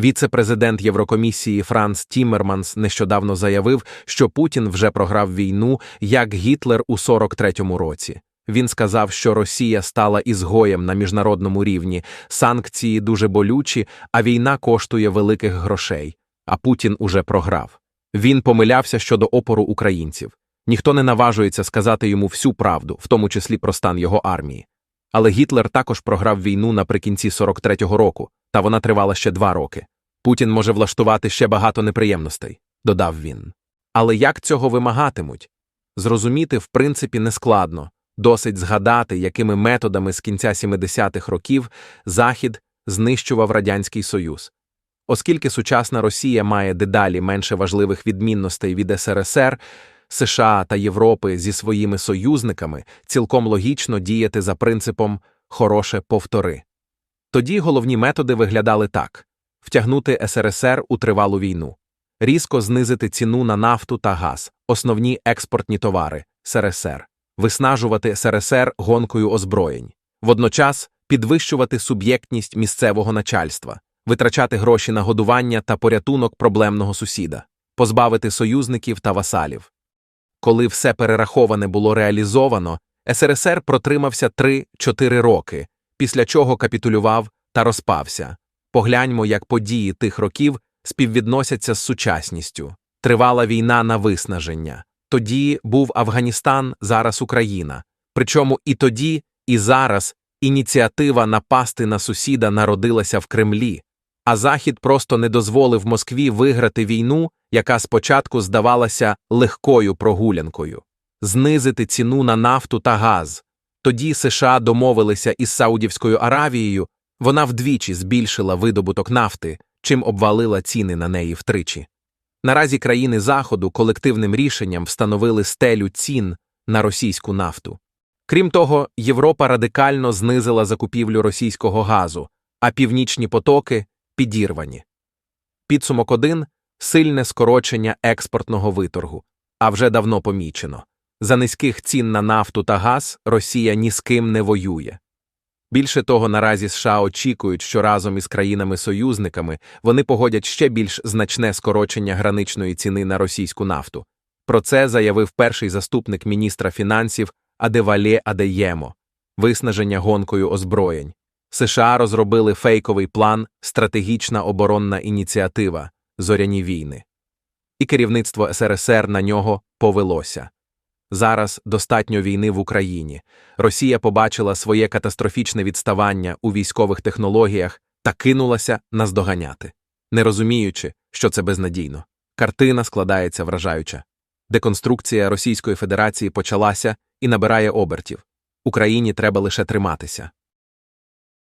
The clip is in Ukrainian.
Віце-президент Єврокомісії Франц Тіммерманс нещодавно заявив, що Путін вже програв війну, як Гітлер у 43-му році. Він сказав, що Росія стала ізгоєм на міжнародному рівні, санкції дуже болючі, а війна коштує великих грошей. А Путін уже програв. Він помилявся щодо опору українців. Ніхто не наважується сказати йому всю правду, в тому числі про стан його армії. Але Гітлер також програв війну наприкінці 43-го року, та вона тривала ще два роки. Путін може влаштувати ще багато неприємностей, додав він. Але як цього вимагатимуть? Зрозуміти, в принципі, нескладно. Досить згадати, якими методами з кінця 70-х років Захід знищував Радянський Союз. Оскільки сучасна Росія має дедалі менше важливих відмінностей від СРСР, США та Європи зі своїми союзниками цілком логічно діяти за принципом хороше повтори. Тоді головні методи виглядали так втягнути СРСР у тривалу війну, різко знизити ціну на нафту та газ, основні експортні товари СРСР, виснажувати СРСР гонкою озброєнь, водночас підвищувати суб'єктність місцевого начальства, витрачати гроші на годування та порятунок проблемного сусіда, позбавити союзників та васалів. Коли все перераховане було реалізовано, СРСР протримався 3-4 роки, після чого капітулював та розпався. Погляньмо, як події тих років співвідносяться з сучасністю. Тривала війна на виснаження. Тоді був Афганістан, зараз Україна. Причому і тоді, і зараз ініціатива напасти на сусіда народилася в Кремлі, а Захід просто не дозволив Москві виграти війну, яка спочатку здавалася легкою прогулянкою, знизити ціну на нафту та газ. Тоді США домовилися із Саудівською Аравією, вона вдвічі збільшила видобуток нафти, чим обвалила ціни на неї втричі. Наразі країни Заходу колективним рішенням встановили стелю цін на російську нафту. Крім того, Європа радикально знизила закупівлю російського газу, а північні потоки підірвані. Підсумок 1 – сильне скорочення експортного виторгу, а вже давно помічено. За низьких цін на нафту та газ Росія ні з ким не воює. Більше того, наразі США очікують, що разом із країнами-союзниками вони погодять ще більш значне скорочення граничної ціни на російську нафту. Про це заявив перший заступник міністра фінансів Адевалє Адеємо, виснаження гонкою озброєнь. США розробили фейковий план Стратегічна оборонна ініціатива Зоряні війни. І керівництво СРСР на нього повелося. Зараз достатньо війни в Україні. Росія побачила своє катастрофічне відставання у військових технологіях та кинулася наздоганяти, не розуміючи, що це безнадійно. Картина складається вражаюча. Деконструкція Російської Федерації почалася і набирає обертів. Україні треба лише триматися.